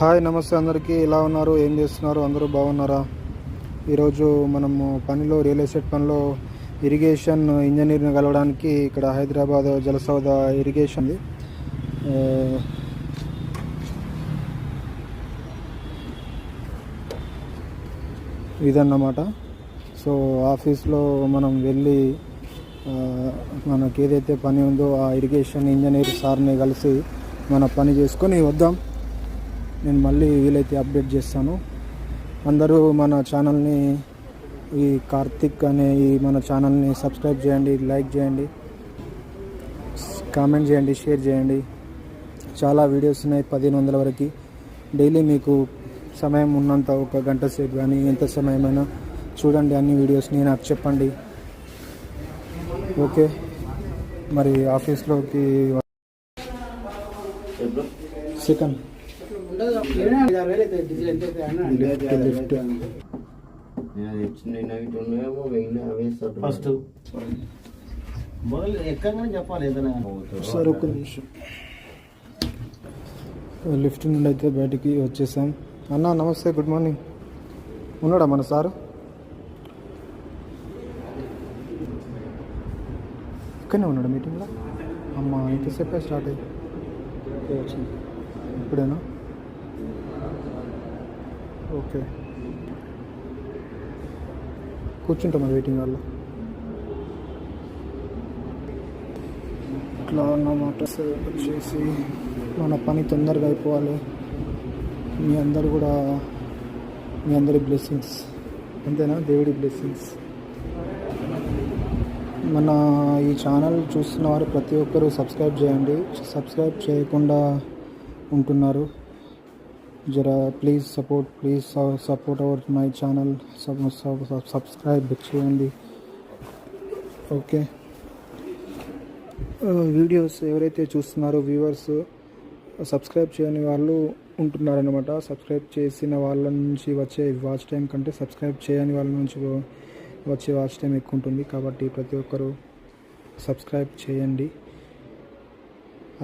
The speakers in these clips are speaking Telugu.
హాయ్ నమస్తే అందరికీ. ఎలా ఉన్నారు? ఏం చేస్తున్నారు? అందరూ బాగున్నారా? ఈరోజు మనము పనిలో రియల్ ఎస్టేట్ పనిలో ఇరిగేషన్ ఇంజనీర్ని కలవడానికి ఇక్కడ హైదరాబాద్ జలసౌద ఇరిగేషన్ ఇదన్నమాట. సో ఆఫీస్లో మనం వెళ్ళి మనకి ఏదైతే పని ఉందో ఆ ఇరిగేషన్ ఇంజనీర్ సార్ని కలిసి మన పని చేసుకొని వద్దాం. నేను మళ్ళీ వీలైతే అప్డేట్ చేస్తాను. అందరూ మన ఛానల్ని ఈ కార్తిక్ అనే ఈ మన ఛానల్ని సబ్స్క్రైబ్ చేయండి లైక్ చేయండి కామెంట్ చేయండి షేర్ చేయండి. చాలా వీడియోస్ ఉన్నాయి పదిహేను వందల వరకు. డైలీ మీకు సమయం ఉన్నంత ఒక గంట సేపు కానీ ఎంత సమయమైనా చూడండి అన్ని వీడియోస్ని నాకు చెప్పండి. ఓకే. మరి ఆఫీస్లోకి సెకండ్. ఫస్ట్ మొదలు ఎక్కడ చెప్పాలి ఏదైనా సార్ ఒక్క నిమిషం. లిఫ్ట్ నుండి అయితే బయటికి వచ్చేసాం. అన్న నమస్తే గుడ్ మార్నింగ్. ఉన్నాడా మన సారు? ఇక్కడనే ఉన్నాడు మీటింగ్లో? అమ్మ ఇంతసేపే స్టార్ట్ అయ్యి. ఇప్పుడేనా? ఓకే. కూర్చుంటామా వెయిటింగ్ వాళ్ళు ఇట్లా అన్నమాట సార్ వచ్చేసి మన పని తొందరగా అయిపోవాలి. మీ అందరు కూడా మీ అందరి బ్లెస్సింగ్స్ అంతేనా? దేవుడి బ్లెస్సింగ్స్ మన ఈ ఛానల్ చూస్తున్న వారు ప్రతి ఒక్కరూ సబ్స్క్రైబ్ చేయండి. సబ్స్క్రైబ్ చేయకుండా ఉంటున్నారు. జర please support please support our my channel subscribe చేయండి ఓకే వీడియోస్ ఎవరైతే చూస్తున్నారో వ్యూవర్స్ సబ్స్క్రైబ్ చేయని వాళ్ళు ఉంటున్నారనమాట సబ్స్క్రైబ్ చేసిన వాళ్ళ నుంచి వచ్చే వాచ్ టైం కంటే సబ్స్క్రైబ్ చేయని వాళ్ళ నుంచి వచ్చే వాచ్ టైం ఎక్కువ ఉంటుంది. కాబట్టి ప్రతి ఒక్కరూ సబ్స్క్రైబ్ చేయండి.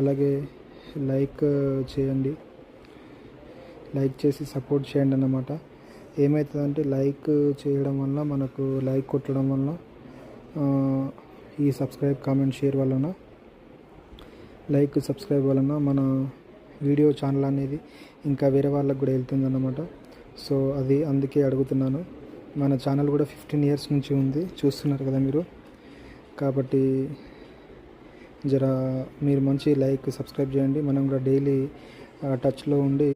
అలాగే లైక్ చేయండి. లైక్ చేసి సపోర్ట్ చేయండి అన్నమాట. ఏమవుతుందంటే లైక్ చేయడం వల్ల మనకు లైక్ కొట్టడం వల్ల ఈ సబ్స్క్రైబ్ కామెంట్ షేర్ వలన లైక్ సబ్స్క్రైబ్ వలన మన వీడియో ఛానల్ అనేది ఇంకా వేరే వాళ్ళకు కూడా వెళ్తుంది అన్నమాట. సో అది అందుకే అడుగుతున్నాను. మన ఛానల్ కూడా ఫిఫ్టీన్ ఇయర్స్ నుంచి ఉంది చూస్తున్నారు కదా మీరు. కాబట్టి జర మీరు మంచి లైక్ సబ్స్క్రైబ్ చేయండి. మనం కూడా డైలీ టచ్లో ఉండి